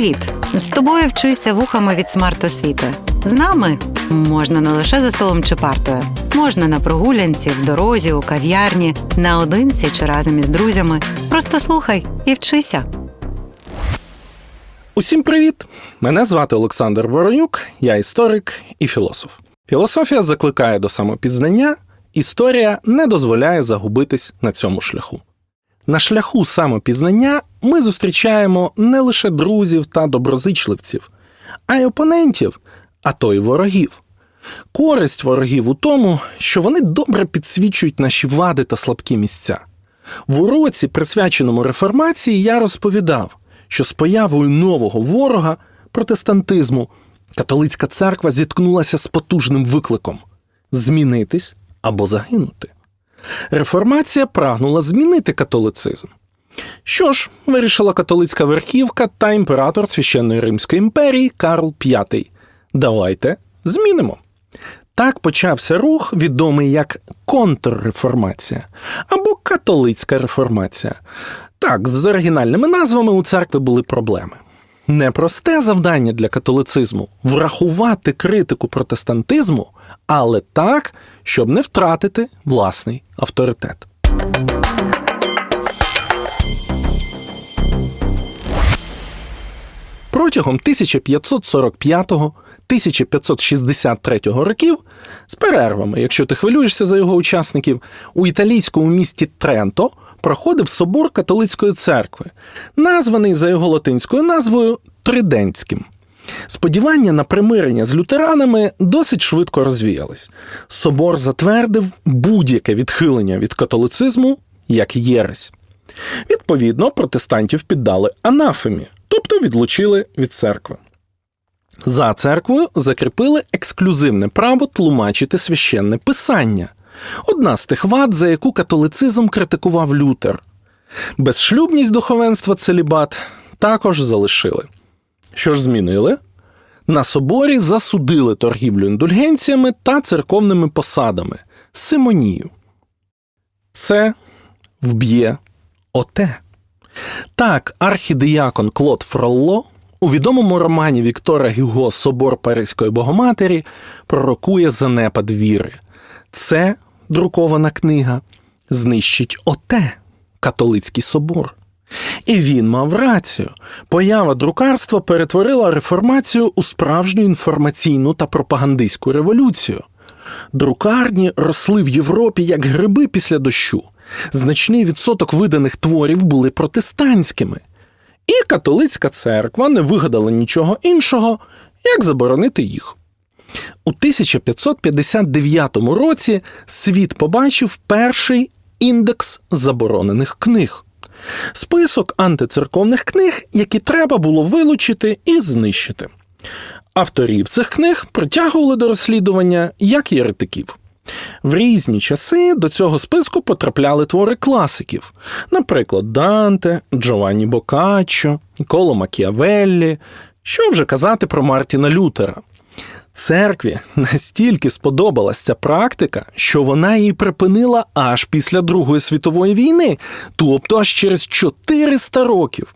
Привіт! З тобою вчуся вухами від смарт-освіти. З нами можна не лише за столом чи партою, можна на прогулянці, в дорозі, у кав'ярні, наодинці чи разом із друзями. Просто слухай і вчися. Усім привіт! Мене звати Олександр Воронюк, я історик і філософ. Філософія закликає до самопізнання, історія не дозволяє загубитись на цьому шляху. На шляху самопізнання ми зустрічаємо не лише друзів та доброзичливців, а й опонентів, а то й ворогів. Користь ворогів у тому, що вони добре підсвічують наші вади та слабкі місця. В уроці, присвяченому реформації, я розповідав, що з появою нового ворога протестантизму католицька церква зіткнулася з потужним викликом змінитись або загинути. Реформація прагнула змінити католицизм. Що ж, вирішила католицька верхівка та імператор Священної Римської імперії Карл V. Давайте змінимо. Так почався рух, відомий як контрреформація або католицька реформація. Так, з оригінальними назвами у церкви були проблеми. Непросте завдання для католицизму врахувати критику протестантизму, але так, щоб не втратити власний авторитет. Протягом 1545-1563 років, з перервами, якщо ти хвилюєшся за його учасників, у італійському місті Тренто проходив собор католицької церкви, названий за його латинською назвою Тридентським. Сподівання на примирення з лютеранами досить швидко розвіялись. Собор затвердив будь-яке відхилення від католицизму як єресь. Відповідно, протестантів піддали анафемі, тобто відлучили від церкви. За церквою закріпили ексклюзивне право тлумачити священне писання, одна з тих вад, за яку католицизм критикував Лютер. Безшлюбність духовенства целібат також залишили. Що ж змінили? На соборі засудили торгівлю індульгенціями та церковними посадами симонію. Це вб'є оте. Так, архідіякон Клод Фролло у відомому романі Віктора Гюго Собор Паризької Богоматері пророкує занепад віри. Це друкована книга знищить оте католицький собор. І він мав рацію. Поява друкарства перетворила реформацію у справжню інформаційну та пропагандистську революцію. Друкарні росли в Європі як гриби після дощу. Значний відсоток виданих творів були протестантськими. І католицька церква не вигадала нічого іншого, як заборонити їх. У 1559 році світ побачив перший індекс заборонених книг. Список антицерковних книг, які треба було вилучити і знищити. Авторів цих книг притягували до розслідування як єретиків. В різні часи до цього списку потрапляли твори класиків, наприклад, Данте, Джованні Бокаччо, Коло Макіавеллі, що вже казати про Мартіна Лютера. Церкві настільки сподобалась ця практика, що вона її припинила аж після Другої світової війни, тобто аж через 400 років.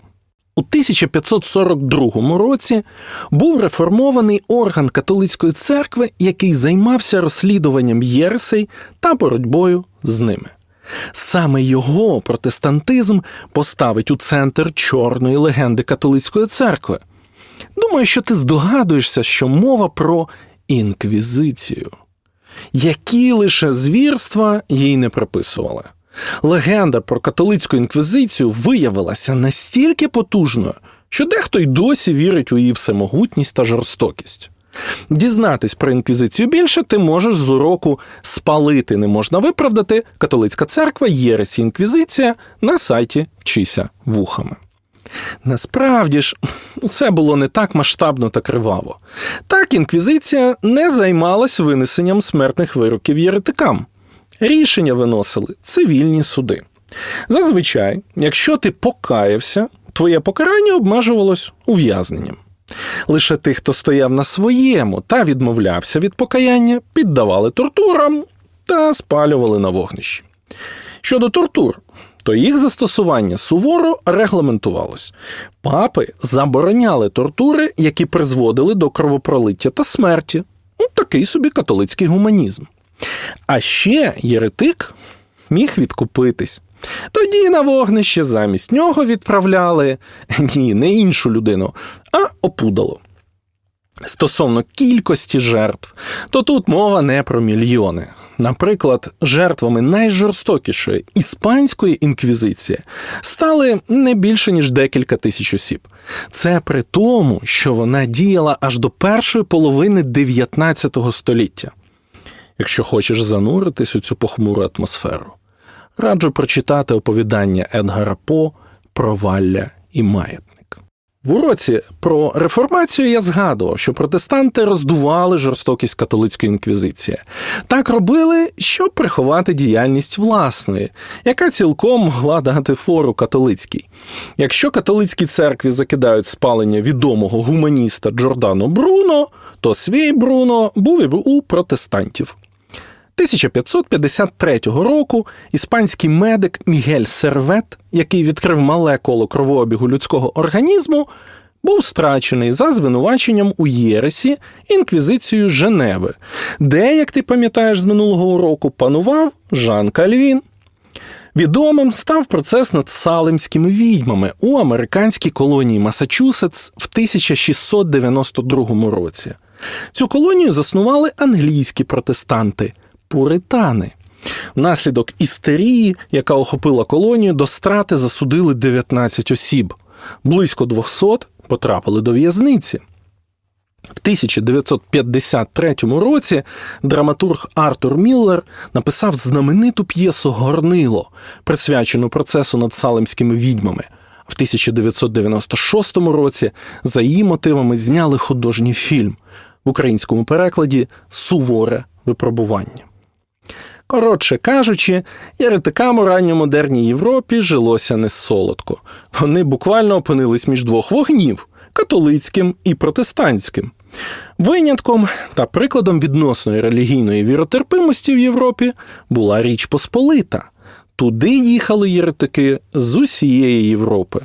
У 1542 році був реформований орган католицької церкви, який займався розслідуванням єресей та боротьбою з ними. Саме його протестантизм поставить у центр чорної легенди католицької церкви. Думаю, що ти здогадуєшся, що мова про інквізицію. Які лише звірства їй не приписували. Легенда про католицьку інквізицію виявилася настільки потужною, що дехто й досі вірить у її всемогутність та жорстокість. Дізнатись про інквізицію більше ти можеш з уроку спалити не можна виправдати католицька церква Єресі Інквізиція на сайті Вчися вухами. Насправді ж, все було не так масштабно та криваво. Так інквізиція не займалась винесенням смертних вироків єретикам. Рішення виносили цивільні суди. Зазвичай, якщо ти покаявся, твоє покарання обмежувалось ув'язненням. Лише тих, хто стояв на своєму та відмовлявся від покаяння, піддавали тортурам та спалювали на вогнищі. Щодо тортур, то їх застосування суворо регламентувалось. Папи забороняли тортури, які призводили до кровопролиття та смерті. Ну, такий собі католицький гуманізм. А ще єретик міг відкупитись. Тоді на вогнище замість нього відправляли ні, не іншу людину, а опудало. Стосовно кількості жертв, то тут мова не про мільйони. Наприклад, жертвами найжорстокішої іспанської інквізиції стали не більше ніж декілька тисяч осіб. Це при тому, що вона діяла аж до першої половини 19 століття. Якщо хочеш зануритись у цю похмуру атмосферу, раджу прочитати оповідання Едгара По Провалля і маятник. В уроці про реформацію я згадував, що протестанти роздували жорстокість католицької інквізиції. Так робили, щоб приховати діяльність власної, яка цілком могла дати фору католицькій. Якщо католицькій церкві закидають спалення відомого гуманіста Джордано Бруно, то свій Бруно був і у протестантів. 1553 року іспанський медик Мігель Сервет, який відкрив мале коло кровообігу людського організму, був страчений за звинуваченням у Єресі інквізицією Женеви, де, як ти пам'ятаєш з минулого року, панував Жан Кальвін. Відомим став процес над салемськими відьмами у американській колонії Масачусетс в 1692 році. Цю колонію заснували англійські протестанти пуритани. Внаслідок істерії, яка охопила колонію, до страти засудили 19 осіб. Близько 200 потрапили до в'язниці. В 1953 році драматург Артур Міллер написав знамениту п'єсу Горнило, присвячену процесу над салемськими відьмами. В 1996 році за її мотивами зняли художній фільм в українському перекладі Суворе випробування. Коротше кажучи, єретикам у ранньомодерній Європі жилося не солодко. Вони буквально опинились між двох вогнів католицьким і протестантським. Винятком та прикладом відносної релігійної віротерпимості в Європі була Річ Посполита. Туди їхали єретики з усієї Європи.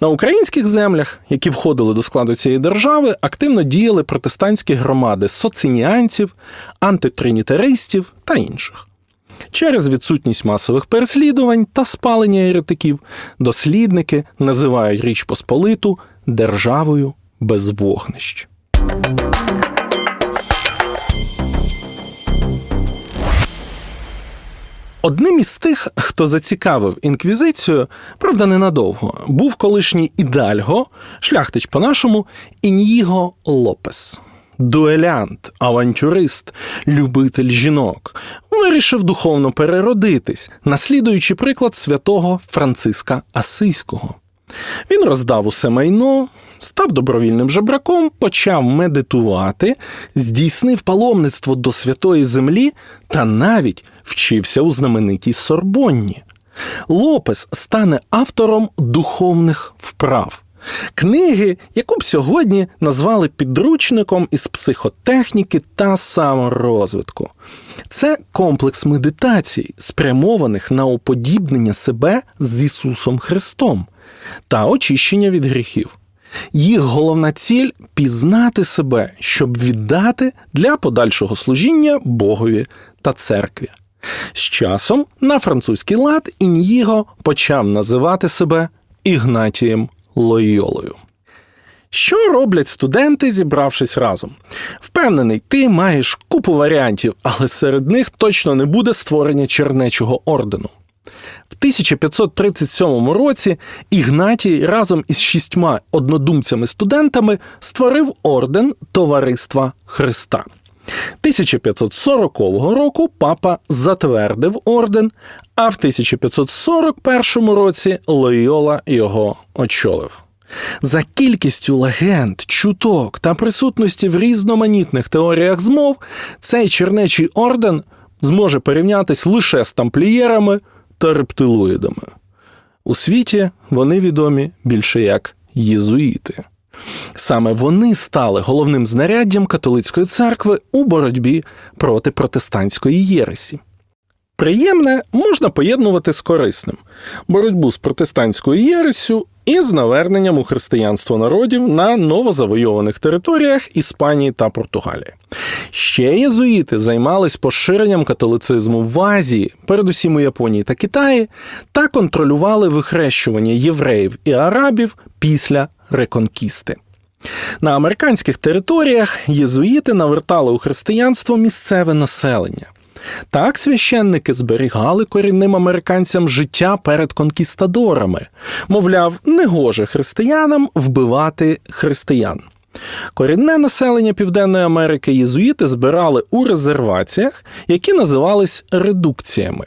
На українських землях, які входили до складу цієї держави, активно діяли протестантські громади соцініанців, антитринітаристів та інших. Через відсутність масових переслідувань та спалення еретиків дослідники називають Річ Посполиту державою без вогнищ. Одним із тих, хто зацікавив інквізицію, правда, ненадовго, був колишній ідальго, шляхтич по-нашому, Іньїго Лопес. Дуелянт, авантюрист, любитель жінок, вирішив духовно переродитись, наслідуючи приклад святого Франциска Асийського. Він роздав усе майно, став добровільним жебраком, почав медитувати, здійснив паломництво до святої землі та навіть вчився у знаменитій Сорбонні. Лопес стане автором духовних вправ. Книги, яку б сьогодні назвали підручником із психотехніки та саморозвитку. Це комплекс медитацій, спрямованих на уподібнення себе з Ісусом Христом та очищення від гріхів. Їх головна ціль пізнати себе, щоб віддати для подальшого служіння Богові та церкві. З часом на французький лад Ін'їго почав називати себе Ігнатієм Лойолою. Що роблять студенти, зібравшись разом? Впевнений, ти маєш купу варіантів, але серед них точно не буде створення чернечого ордену. В 1537 році Ігнатій разом із шістьма однодумцями-студентами створив орден Товариства Христа. 1540 року папа затвердив орден, а в 1541 році Лойола його очолив. За кількістю легенд, чуток та присутності в різноманітних теоріях змов, цей чернечий орден зможе порівнятись лише з тамплієрами та рептилоїдами. У світі вони відомі більше як єзуїти. Саме вони стали головним знаряддям католицької церкви у боротьбі проти протестантської єресі. Приємне можна поєднувати з корисним боротьбу з протестантською єресю і з наверненням у християнство народів на новозавойованих територіях Іспанії та Португалії. Ще єзуїти займались поширенням католицизму в Азії, передусім у Японії та Китаї, та контролювали вихрещування євреїв і арабів після реконкісти. На американських територіях єзуїти навертали у християнство місцеве населення. Так священники зберігали корінним американцям життя перед конкістадорами, мовляв, негоже християнам вбивати християн. Корінне населення Південної Америки єзуїти збирали у резерваціях, які називались редукціями.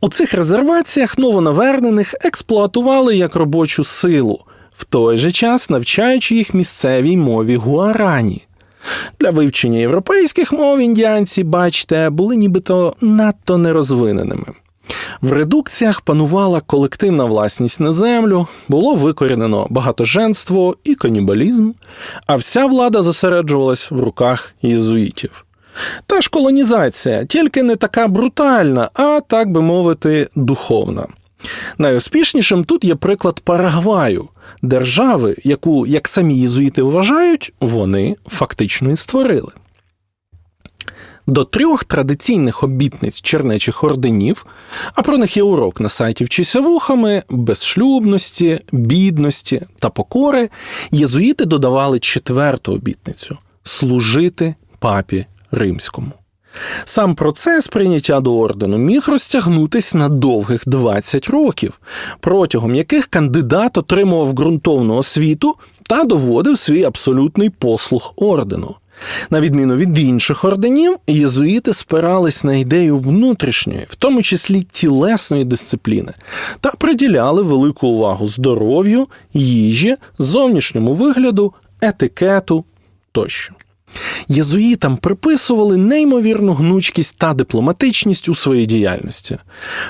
У цих резерваціях новонавернених експлуатували як робочу силу, в той же час навчаючи їх місцевій мові гуарані. Для вивчення європейських мов індіанці, бачите, були нібито надто нерозвиненими. В редукціях панувала колективна власність на землю, було викорінено багатоженство і канібалізм, а вся влада зосереджувалась в руках єзуїтів. Та ж колонізація, тільки не така брутальна, а так би мовити, духовна. Найуспішнішим тут є приклад Парагваю, держави, яку, як самі єзуїти вважають, вони фактично і створили. До трьох традиційних обітниць чернечих орденів, а про них є урок на сайті «Вчися вухами, безшлюбності, бідності та покори, єзуїти додавали четверту обітницю служити папі римському. Сам процес прийняття до ордену міг розтягнутись на довгих 20 років, протягом яких кандидат отримував ґрунтовну освіту та доводив свій абсолютний послуг ордену. На відміну від інших орденів, єзуїти спирались на ідею внутрішньої, в тому числі тілесної дисципліни, та приділяли велику увагу здоров'ю, їжі, зовнішньому вигляду, етикету тощо. Єзуїтам приписували неймовірну гнучкість та дипломатичність у своїй діяльності.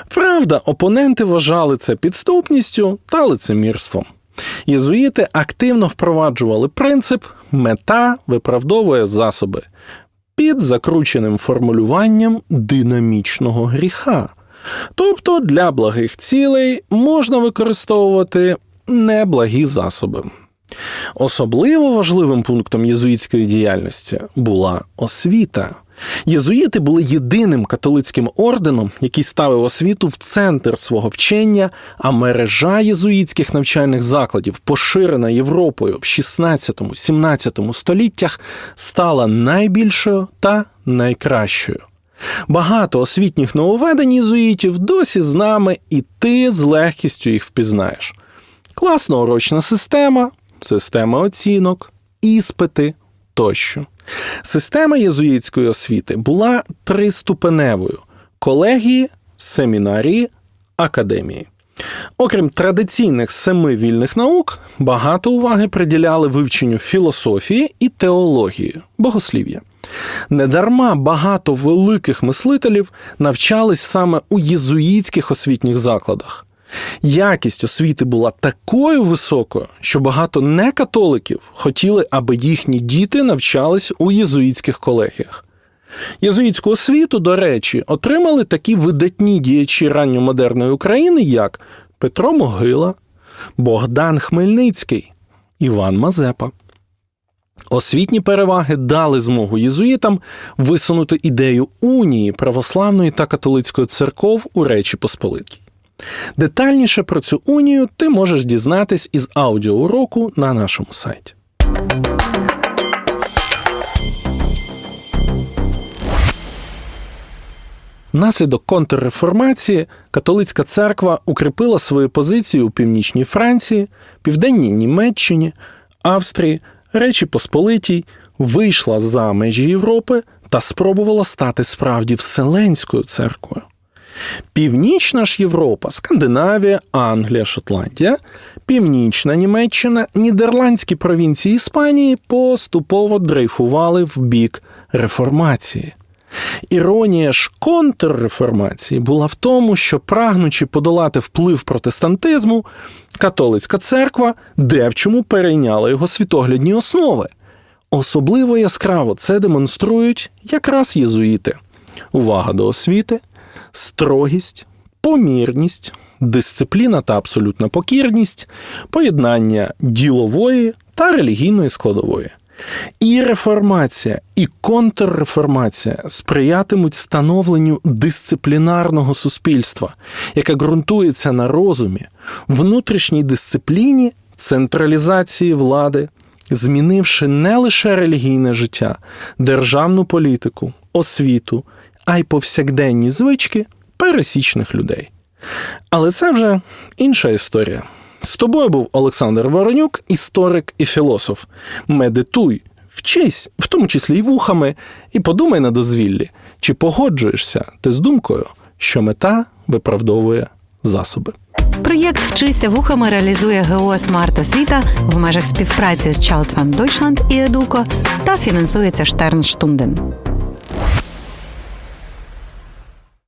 Правда, опоненти вважали це підступністю та лицемірством. Єзуїти активно впроваджували принцип мета виправдовує засоби під закрученим формулюванням динамічного гріха. Тобто для благих цілей можна використовувати неблагі засоби. Особливо важливим пунктом єзуїтської діяльності була освіта. Єзуїти були єдиним католицьким орденом, який ставив освіту в центр свого вчення, а мережа єзуїтських навчальних закладів, поширена Європою в 16-17 століттях, стала найбільшою та найкращою. Багато освітніх нововведень єзуїтів досі з нами, і ти з легкістю їх впізнаєш. Класна урочна система, система оцінок, іспити тощо. Система єзуїтської освіти була триступеневою: колегії, семінарії, академії. Окрім традиційних семи вільних наук, багато уваги приділяли вивченню філософії і теології, богослів'я. Недарма багато великих мислителів навчались саме у єзуїтських освітніх закладах. Якість освіти була такою високою, що багато некатоликів хотіли, аби їхні діти навчались у єзуїтських колегіях. Єзуїтську освіту, до речі, отримали такі видатні діячі ранньомодерної України, як Петро Могила, Богдан Хмельницький, Іван Мазепа. Освітні переваги дали змогу єзуїтам висунути ідею унії православної та католицької церков у Речі Посполитій. Детальніше про цю унію ти можеш дізнатись із аудіоуроку на нашому сайті. Внаслідок контрреформації католицька церква укріпила свої позиції у північній Франції, південній Німеччині, Австрії, Речі Посполитій, вийшла за межі Європи та спробувала стати справді вселенською церквою. Північна ж Європа, Скандинавія, Англія, Шотландія, Північна Німеччина, Нідерландські провінції Іспанії поступово дрейфували в бік реформації. Іронія ж контрреформації була в тому, що, прагнучи подолати вплив протестантизму, католицька церква де в чому перейняла його світоглядні основи. Особливо яскраво це демонструють якраз єзуїти. Увага до освіти, строгість, помірність, дисципліна та абсолютна покірність, поєднання ділової та релігійної складової. І реформація, і контрреформація сприятимуть становленню дисциплінарного суспільства, яке ґрунтується на розумі, внутрішній дисципліні, централізації влади, змінивши не лише релігійне життя, державну політику, освіту, а й повсякденні звички пересічних людей. Але це вже інша історія. З тобою був Олександр Воронюк, історик і філософ. Медитуй, вчись, в тому числі й вухами, і подумай на дозвіллі, чи погоджуєшся ти з думкою, що мета виправдовує засоби. Проєкт Вчися вухами реалізує ГО Смарт Освіта в межах співпраці з Child Fund Deutschland і Едуко та фінансується Штернштунден.